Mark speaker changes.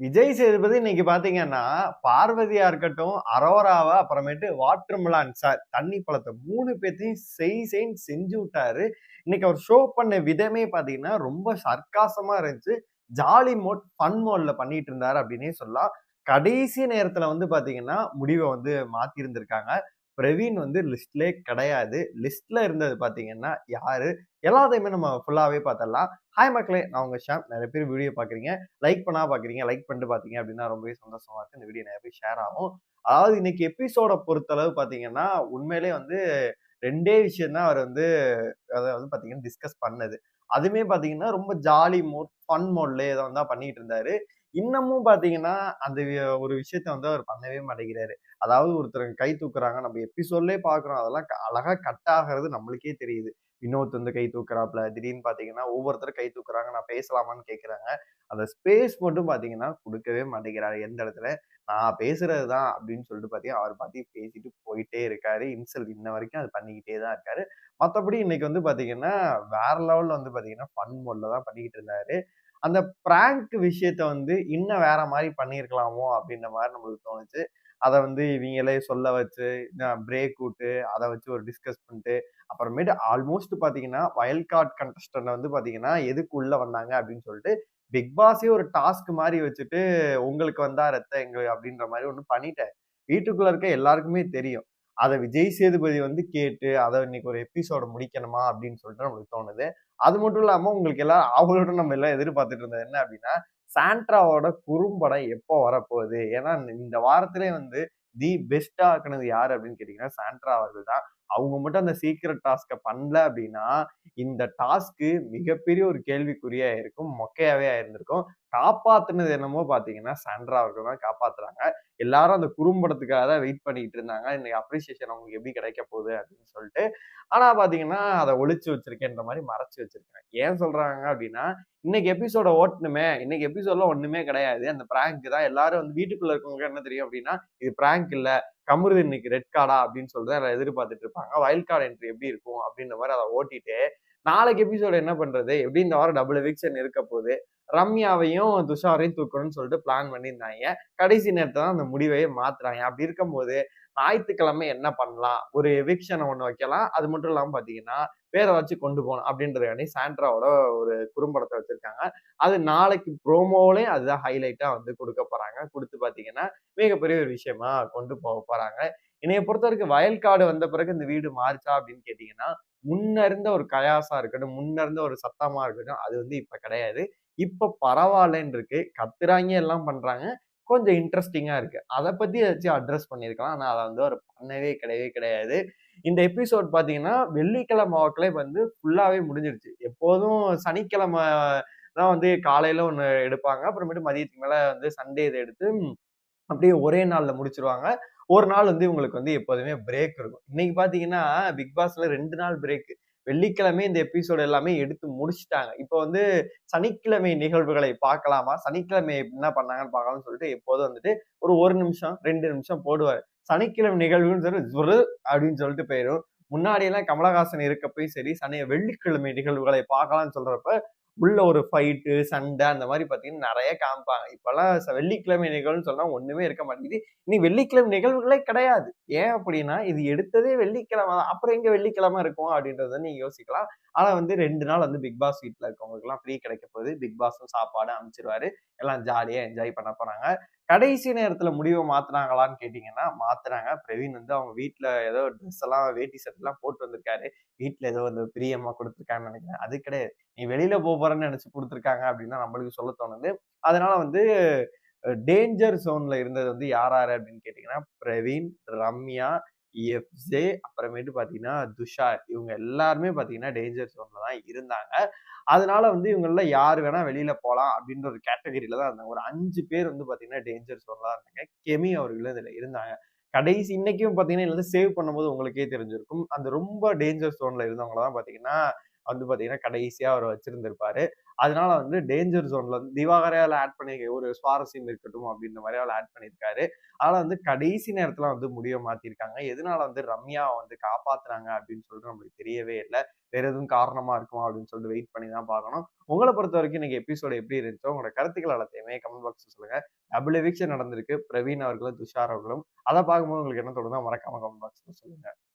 Speaker 1: விஜய் சேதுபதி இன்னைக்கு பாத்தீங்கன்னா பார்வதியா இருக்கட்டும் அரோராவா அப்புறமேட்டு வாட்டர்மெலான் சார் தண்ணி பழத்தை மூணு பேர்த்தையும் செய் செய்ன்னு செஞ்சு விட்டாரு. இன்னைக்கு அவர் ஷோ பண்ண விதமே பாத்தீங்கன்னா ரொம்ப சர்க்காசமா இருந்துச்சு. ஜாலி மோட் ஃபன் மோட்ல பண்ணிட்டு இருந்தாரு அப்படின்னே சொல்லலாம். கடைசி நேரத்துல வந்து பாத்தீங்கன்னா முடிவை வந்து மாத்தி இருந்திருக்காங்க பிரவீன் வந்து லிஸ்ட்லேயே கிடையாது. லிஸ்ட்ல இருந்தது பார்த்தீங்கன்னா யாரு? எல்லாத்தையுமே நம்ம ஃபுல்லாகவே பார்த்தரலாம் ஹாய் மக்களே நான் உங்கள் ஷாம். நிறைய பேர் வீடியோ பார்க்குறீங்க. லைக் பண்ணா பார்க்குறீங்க. லைக் பண்ணிட்டு பார்த்தீங்க அப்படின்னா ரொம்பவே சந்தோஷமா இருக்கு. இந்த வீடியோ நிறைய பேர் ஷேர் ஆகும். அதாவது இன்னைக்கு எபிசோட பொறுத்தளவு பார்த்தீங்கன்னா உண்மையிலே வந்து ரெண்டே விஷயம் தான் அவர் வந்து அதை வந்து பார்த்தீங்கன்னா டிஸ்கஸ் பண்ணது. அதுவுமே பார்த்தீங்கன்னா ரொம்ப ஜாலி மோட் ஃபன் மோட்லேயே ஏதோ தான் பண்ணிட்டு இருந்தாரு. இன்னமும் பாத்தீங்கன்னா அந்த ஒரு விஷயத்த வந்து அவர் பண்ணவே மாட்டேங்கிறாரு. அதாவது ஒருத்தர் கை தூக்குறாங்க நம்ம எபிசோட்லயே பாக்குறோம். அதெல்லாம் அழகா கட் ஆகிறது நம்மளுக்கே தெரியுது. வினோத் வந்து கை தூக்குறாப்புல திடீர்னு பாத்தீங்கன்னா ஒவ்வொருத்தரும் கை தூக்குறாங்க நான் பேசலாமான்னு கேட்குறாங்க அந்த ஸ்பேஸ் மட்டும் பாத்தீங்கன்னா கொடுக்கவே மாட்டேங்கிறாரு. எந்த இடத்துல? நான் பேசுறது தான் அப்படின்னு சொல்லிட்டு பார்த்தீங்கன்னா அவர் பார்த்து பேசிட்டு போயிட்டே இருக்காரு. இன்சல்ட் இன்ன வரைக்கும் அது பண்ணிக்கிட்டே தான் இருக்காரு. மற்றபடி இன்னைக்கு வந்து பார்த்தீங்கன்னா வேற லெவலில் வந்து பார்த்தீங்கன்னா ஃபன் மோட்ல தான் பண்ணிக்கிட்டு இருந்தாரு. அந்த பிராங்க் விஷயத்த வந்து இன்னும் வேற மாதிரி பண்ணியிருக்கலாமோ அப்படின்ற மாதிரி நம்மளுக்கு தோணுச்சு. அதை வந்து இவங்களே சொல்ல வச்சு பிரேக் விட்டு அதை வச்சு ஒரு டிஸ்கஸ் பண்ணிட்டு அப்புறமேட்டு ஆல்மோஸ்ட் பார்த்தீங்கன்னா வயல் கார்ட் கண்டஸ்டன்ட் வந்து பார்த்தீங்கன்னா எதுக்குள்ள வந்தாங்க அப்படின்னு சொல்லிட்டு பிக் பாஸே ஒரு டாஸ்க் மாதிரி வச்சுட்டு உங்களுக்கு வந்தா ரத்த எங்க அப்படின்ற மாதிரி ஒன்று பண்ணிட்டேன் வீட்டுக்குள்ள இருக்க எல்லாருக்குமே தெரியும். அதை விஜய் சேதுபதி வந்து கேட்டு அதை இன்னைக்கு ஒரு எபிசோட முடிக்கணுமா அப்படின்னு சொல்லிட்டு நம்மளுக்கு தோணுது. அது மட்டும் இல்லாம உங்களுக்கு எல்லாம் அவங்களோட நம்ம எல்லாம் எதிர்பார்த்துட்டு இருந்தது என்ன அப்படின்னா சாண்ட்ராவோட குறும்படம் எப்போ வரப்போகுது? ஏன்னா இந்த வாரத்திலே வந்து தி பெஸ்டா ஆக்குனது யாரு அப்படின்னு கேட்டீங்கன்னா சாண்ட்ரா அவர்கள் தான். அவங்க மட்டும் அந்த சீக்கிரம் டாஸ்கை பண்ணல அப்படின்னா இந்த டாஸ்க்கு மிகப்பெரிய ஒரு கேள்விக்குறியா இருக்கும் மொக்கையாவே ஆயிருந்திருக்கும். காப்பாத்துனது என்னமோ பாத்தீங்கன்னா சாண்ட்ரா அவர்கள் தான் காப்பாத்துறாங்க. எல்லாரும் அந்த குறும்படத்துக்காக தான் வெயிட் பண்ணிக்கிட்டு இருந்தாங்க. இன்னைக்கு அப்ரிசியேஷன் அவங்களுக்கு எப்படி கிடைக்க போகுது அப்படின்னு சொல்லிட்டு. ஆனா பாத்தீங்கன்னா அதை ஒழிச்சு வச்சிருக்கேன்ற மாதிரி மறைச்சு வச்சிருக்கேன் ஏன் சொல்றாங்க அப்படின்னா இன்னைக்கு எபிசோட ஓட்டணுமே. இன்னைக்கு எபிசோட்ல ஒண்ணுமே கிடையாது. அந்த பிராங்க் தான் எல்லாரும் வந்து வீட்டுக்குள்ள இருக்கவங்க என்ன தெரியும் அப்படின்னா இது பிராங்க் இல்ல. கமருது இன்னைக்கு ரெட் கார்டா அப்படின்னு சொல்லிட்டு அதை எதிர்பார்த்துட்டு இருப்பாங்க. வைல்ட் கார்டு என்ட்ரி எப்படி இருக்கும் அப்படின்ற மாதிரி அதை ஓட்டிட்டு நாளைக்கு எபிசோடு என்ன பண்றது? எப்படி இந்த வாரம் டபுள் எவிக்ஷன் இருக்க போகுது? ரம்யாவையும் துஷாரையும் தூக்கணும்னு சொல்லிட்டு பிளான் பண்ணியிருந்தாங்க. கடைசி நேரத்தில் தான் அந்த முடிவையே மாத்துறாங்க. அப்படி இருக்கும்போது ஞாயிற்றுக்கிழமை என்ன பண்ணலாம்? ஒரு எவிக்ஷனை ஒன்று வைக்கலாம். அது மட்டும் இல்லாமல் பார்த்தீங்கன்னா வேற வச்சு கொண்டு போகணும் அப்படின்றதுக்காண்டி சாண்ட்ராவோட ஒரு குறும்படத்தை வச்சிருக்காங்க. அது நாளைக்கு ப்ரோமோலையும் அதுதான் ஹைலைட்டாக வந்து கொடுக்க போகிறாங்க கொடுத்து பார்த்தீங்கன்னா மிகப்பெரிய ஒரு விஷயமா கொண்டு போக போகிறாங்க என்னைய பொறுத்த வரைக்கும் வயல்காடு வந்த பிறகு இந்த வீடு மாறிச்சா அப்படின்னு கேட்டிங்கன்னா முன்ன இருந்த ஒரு கயாசா இருக்கட்டும் முன்ன இருந்த ஒரு சத்தமாக இருக்கட்டும் அது வந்து இப்போ கிடையாது. இப்போ பரவாயில்லன்னு இருக்கு கத்துறாங்க எல்லாம் பண்றாங்க. கொஞ்சம் இன்ட்ரெஸ்டிங்காக இருக்குது அதை பற்றி ஏதாச்சும் அட்ரஸ் பண்ணியிருக்கலாம் ஆனால் அதை வந்து அவர் பண்ணவே கிடையவே கிடையாது. இந்த எபிசோட் பார்த்தீங்கன்னா வெள்ளிக்கிழமை வாக்கிலே வந்து ஃபுல்லாகவே முடிஞ்சிருச்சு. எப்போதும் சனிக்கிழமை தான் வந்து காலையில் ஒன்று எடுப்பாங்க. அப்புறமேட்டு மதியத்துக்கு மேலே வந்து சண்டே இதை எடுத்து அப்படியே ஒரே நாளில் முடிச்சிருவாங்க. ஒரு நாள் வந்து இவங்களுக்கு வந்து எப்போதுமே பிரேக் இருக்கும். இன்னைக்கு பார்த்தீங்கன்னா பிக் பாஸ்ல ரெண்டு நாள் பிரேக் வெள்ளிக்கிழமை இந்த எபிசோடு எல்லாமே எடுத்து முடிச்சிட்டாங்க. இப்போ வந்து சனிக்கிழமை நிகழ்வுகளை பார்க்கலாமா? சனிக்கிழமை என்ன பண்ணாங்கன்னு பார்க்கலாம்னு சொல்லிட்டு எப்போதும் வந்துட்டு ஒரு ஒரு நிமிஷம் ரெண்டு நிமிஷம் போடுவார். சனிக்கிழமை நிகழ்வுன்னு சொல்லி ஜுரு அப்படின்னு சொல்லிட்டு போயிடும் முன்னாடியெல்லாம் கமலஹாசன் இருக்கப்பயும் சரி சனி வெள்ளிக்கிழமை நிகழ்வுகளை பார்க்கலாம்னு சொல்றப்ப உள்ள ஒரு ஃபைட்டு சண்டை அந்த மாதிரி பார்த்தீங்கன்னா நிறைய காமிப்பாங்க இப்போல்லாம் ச- வெள்ளிக்கிழமை நிகழ்வுன்னு சொன்னால் ஒன்றுமே இருக்க மாட்டேங்குது. இனி வெள்ளிக்கிழமை நிகழ்வுகளே கிடையாது. ஏன் அப்படின்னா இது எடுத்ததே வெள்ளிக்கிழமை தான். அப்புறம் எங்கே வெள்ளிக்கிழமை இருக்கும் அப்படின்றத நீங்கள் யோசிக்கலாம். ஆனால் வந்து ரெண்டு நாள் வந்து பிக் பாஸ் வீட்டில் இருக்கவங்களுக்குலாம் ஃப்ரீ கிடைக்க போகுது. பிக் பாஸும் சாப்பாடு அமைச்சிருவாரு எல்லாம் ஜாலியாக என்ஜாய் பண்ண போகிறாங்க கடைசி நேரத்துல முடிவை மாத்துனாங்களான்னு கேட்டீங்கன்னா மாத்துறாங்க பிரவீன் வந்து அவங்க வீட்டில் ஏதோ ட்ரெஸ் எல்லாம் வேட்டி சட்டை எல்லாம் போட்டு வந்திருக்காரு. வீட்டில் ஏதோ வந்து பிரியமா கொடுத்துருக்காங்கன்னு நினைக்கிறேன். அது கிடையாது. நீ வெளியில போகிறேன்னு போறேன்னு நினைச்சு கொடுத்துருக்காங்க அப்படின்னா நம்மளுக்கு சொல்ல தோணுது. அதனால வந்து டேஞ்சர் ஜோன்ல இருந்தது வந்து யார் யாரு அப்படின்னு கேட்டீங்கன்னா பிரவீன் ரம்யா எஃப்ஜே அப்புறமேட்டு பார்த்தீங்கன்னா துஷார் இவங்க எல்லாருமே பார்த்தீங்கன்னா டேஞ்சர் ஜோன்ல தான் இருந்தாங்க. அதனால வந்து இவங்கள யார் வேணா வெளியில போகலாம் அப்படின்ற ஒரு கேட்டகரியில தான் இருந்தாங்க. ஒரு அஞ்சு பேர் வந்து பார்த்தீங்கன்னா டேஞ்சர் ஜோன்ல தான் இருந்தாங்க. கெமி அவர்களும் இதில் இருந்தாங்க. கடைசி இன்னைக்கும் பார்த்தீங்கன்னா இதில் சேவ் பண்ணும்போது உங்களுக்கே தெரிஞ்சிருக்கும். அந்த ரொம்ப டேஞ்சர் ஜோன்ல இருந்தவங்கள தான் பார்த்தீங்கன்னா வந்து பார்த்தீங்கன்னா கடைசியாக அவர் வச்சிருந்திருப்பாரு. அதனால வந்து டேஞ்சர் ஜோன்ல வந்து திவாகரையால ஆட் பண்ணி ஒரு சுவாரஸ்யம் இருக்கட்டும் அப்படின்ற மாதிரி ஆட் பண்ணியிருக்காரு அதனால வந்து கடைசி நேரத்துல வந்து முடிவை மாத்திருக்காங்க. எதனால வந்து ரம்யா வந்து காப்பாத்துறாங்க அப்படின்னு சொல்லிட்டு நம்மளுக்கு தெரியவே இல்லை. வேற எதுவும் காரணமா இருக்குமா அப்படின்னு சொல்லிட்டு வெயிட் பண்ணி தான் பார்க்கணும். உங்களை பொறுத்த வரைக்கும் இன்னைக்கு எபிசோடு எப்படி இருந்துச்சோ உங்களோட கருத்துக்கள் எல்லாத்தையுமே கமெண்ட் பாக்ஸ் சொல்லுங்க. டபுள் எவிக்ஷன் நடந்திருக்கு. பிரவீன் அவர்களும் துஷார் அவர்களும். அதை பார்க்கும்போது உங்களுக்கு என்ன தோணுதோ மறக்காம கமெண்ட் பாக்ஸ்ல சொல்லுங்க.